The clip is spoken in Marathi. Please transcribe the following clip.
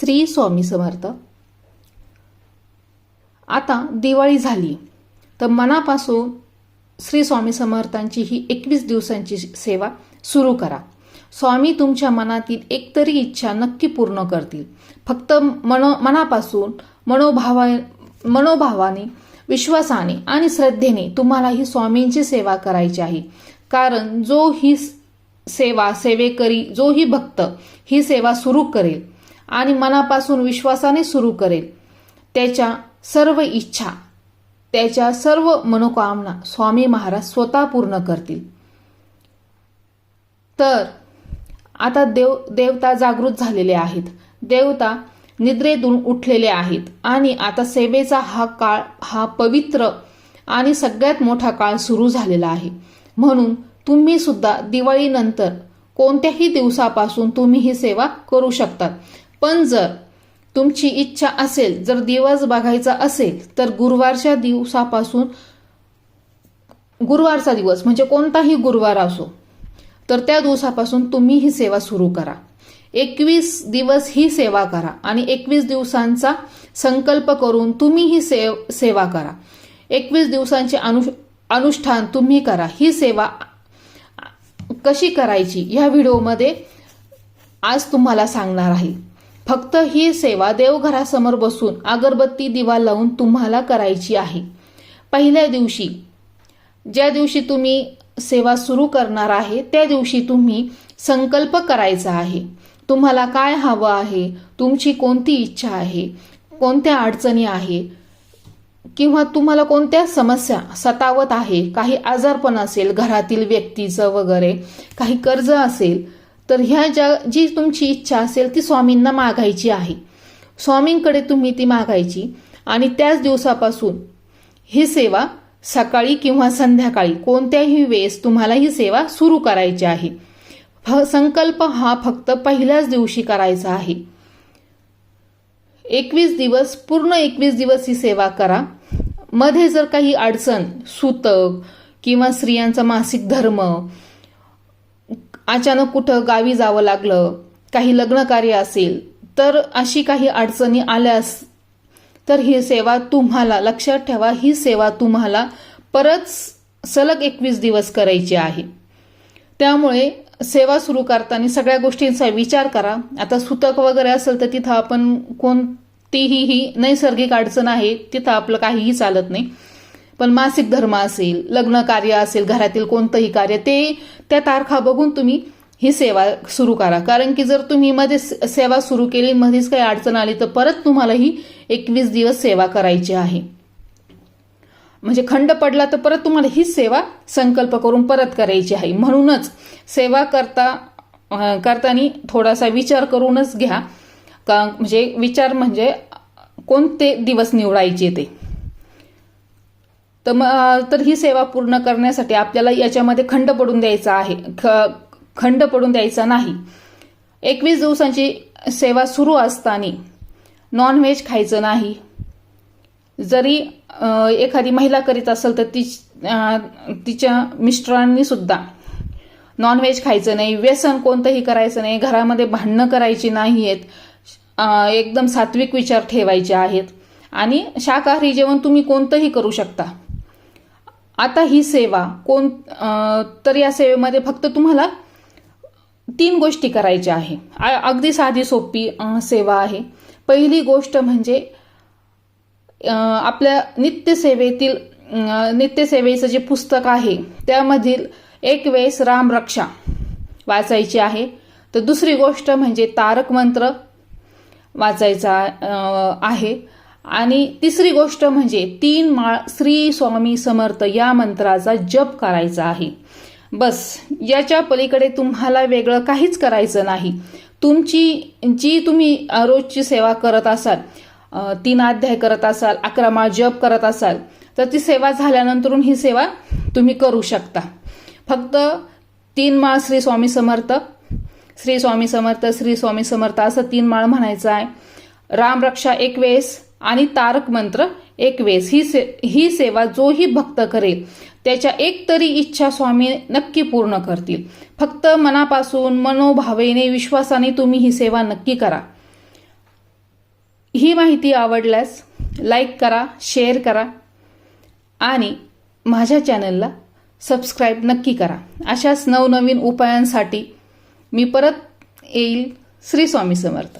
श्री स्वामी समर्थ. आता दिवाळी झाली. तर मनापासून श्री स्वामी समर्थांची ही एकवीस दिवसांची सेवा सुरू करा. स्वामी तुमच्या मनातील एकतरी इच्छा नक्की पूर्ण करतील. फक्त मनो मनापासून मनोभावा मनोभावाने विश्वासाने आणि श्रद्धेने तुम्हाला ही स्वामींची सेवा करायची आहे. कारण जो ही सेवा सेवेकरी जो ही भक्त ही सेवा सुरू करेल आणि मनापासून विश्वासाने सुरू करेल. त्याच्या सर्व इच्छा त्याच्या सर्व मनोकामना स्वामी महाराज स्वतः पूर्ण करतील. तर आता देव देवता जागृत झालेले आहेत. देवता निद्रेतून उठलेले आहेत आणि आता सेवेचा हा काळ हा पवित्र आणि सगळ्यात मोठा काळ सुरू झालेला आहे. म्हणून तुम्ही सुद्धा दिवाळीनंतर कोणत्याही दिवसापासून तुम्ही ही सेवा करू शकतात. पण जर तुमची इच्छा असेल जर दिवस बघायचा असेल तर गुरुवारच्या दिवसापासून गुरुवारचा दिवस म्हणजे कोणताही गुरुवार असो तर त्या दिवसापासून तुम्ही ही सेवा सुरू करा. एकवीस दिवस ही सेवा करा आणि एकवीस दिवसांचा संकल्प करून तुम्ही ही सेव सेवा करा. एकवीस दिवसांचे अनु अनुष्ठान तुम्ही करा. ही सेवा कशी करायची? या व्हिडिओमध्ये आज तुम्हाला सांगणार आहे. फक्त ही सेवा देवघरासमोर बसून अगरबत्ती दिवा लावून तुम्हाला करायची आहे. पहिल्या दिवशी ज्या दिवशी तुम्ही सेवा सुरू करणार आहे त्या दिवशी तुम्ही संकल्प करायचा आहे. तुम्हाला काय हवं आहे तुमची कोणती इच्छा आहे कोणत्या अडचणी आहे किंवा तुम्हाला कोणत्या समस्या सतावत आहे काही आजारपण असेल घरातील व्यक्तीचं वगैरे काही कर्ज असेल तर ह्या ज्या जी तुमची इच्छा असेल ती स्वामींना मागायची आहे. स्वामींकडे तुम्ही ती मागायची. आणि त्याच दिवसापासून ही सेवा सकाळी किंवा संध्याकाळी कोणत्याही वेळेस तुम्हाला ही सेवा सुरू करायची आहे. संकल्प हा फक्त पहिल्याच दिवशी करायचा आहे. एकवीस दिवस पूर्ण एकवीस दिवस ही सेवा करा. मध्ये जर काही अडचण सूतक किंवा स्त्रियांचा मासिक धर्म अचानक कुठं गावी जावं लागलं काही लग्न कार्य असेल तर अशी काही अडचणी आल्यास तर ही सेवा तुम्हाला लक्षात ठेवा ही सेवा तुम्हाला परत सलग एकवीस दिवस करायची आहे. त्यामुळे सेवा सुरू करताना सगळ्या गोष्टींचा विचार करा. आता सुतक वगैरे असेल तर तिथं आपण कोणतीही ही नैसर्गिक अडचण आहे तिथं आपलं काहीही चालत नाही. पण मासिक धर्म असेल लग्न कार्य असेल घरातील कोणतंही कार्य ते त्या तारखा बघून तुम्ही ही सेवा सुरू करा. कारण की जर तुम्ही मध्ये सेवा सुरू केली मध्येच काही अडचण आली तर परत तुम्हाला ही एकवीस दिवस सेवा करायची आहे. म्हणजे खंड पडला तर परत तुम्हाला ही सेवा संकल्प करून परत करायची आहे. म्हणूनच सेवा करता करताना थोडासा विचार करूनच घ्या. का म्हणजे विचार म्हणजे कोणते दिवस निवडायचे ते? तर मग तर ही सेवा पूर्ण करण्यासाठी आपल्याला याच्यामध्ये खंड पडून द्यायचा आहे. ख खंड पडून द्यायचा नाही. एकवीस दिवसांची सेवा सुरू असताना नॉनव्हेज खायचं नाही. जरी एखादी महिला करीत असेल तर ती तिच्या मिस्टरांनी सुद्धा नॉनव्हेज खायचं नाही. व्यसन कोणतंही करायचं नाही. घरामध्ये भांडणं करायची नाही आहेत एकदम सात्विक विचार ठेवायचे आहेत. आणि शाकाहारी जेवण तुम्ही कोणतंही करू शकता. आता ही सेवा कोण तर या सेवेमध्ये फक्त तुम्हाला तीन गोष्टी करायच्या आहे. अगदी साधी सोपी सेवा आहे. पहिली गोष्ट म्हणजे आपल्या नित्यसेवेतील नित्यसेवेचं जे पुस्तक आहे त्यामधील एक वेळेस रामरक्षा वाचायची आहे. तर दुसरी गोष्ट म्हणजे तारक मंत्र वाचायचा आहे. आणि तिसरी गोष्ट म्हणजे तीन माळ श्री स्वामी समर्थ या मंत्राचा जप करायचा आहे. बस याच्या पलीकडे तुम्हाला वेगळं काहीच करायचं नाही. तुमची जी तुम्ही रोजची सेवा करत असाल तीन अध्याय करत असाल अकरा माळ जप करत असाल तर ती सेवा झाल्यानंतरून ही सेवा तुम्ही करू शकता. फक्त तीन माळ श्री स्वामी समर्थ श्री स्वामी समर्थ श्री स्वामी समर्थ असं तीन माळ म्हणायचं आहे. रामरक्षा एक वेळेस आणि तारक मंत्र एक ही से ही सेवा जोही भक्त करेल. त्याच्या एक तरी इच्छा स्वामी नक्की पूर्ण करतील. फक्त मनापासून मनोभावेने विश्वासाने तुम्ही ही सेवा नक्की करा. ही माहिती आवडल्यास लाईक करा शेअर करा आणि माझ्या चॅनलला सबस्क्राईब नक्की करा. अशाच नवनवीन उपायांसाठी मी परत येईल. श्री स्वामी समर्थ.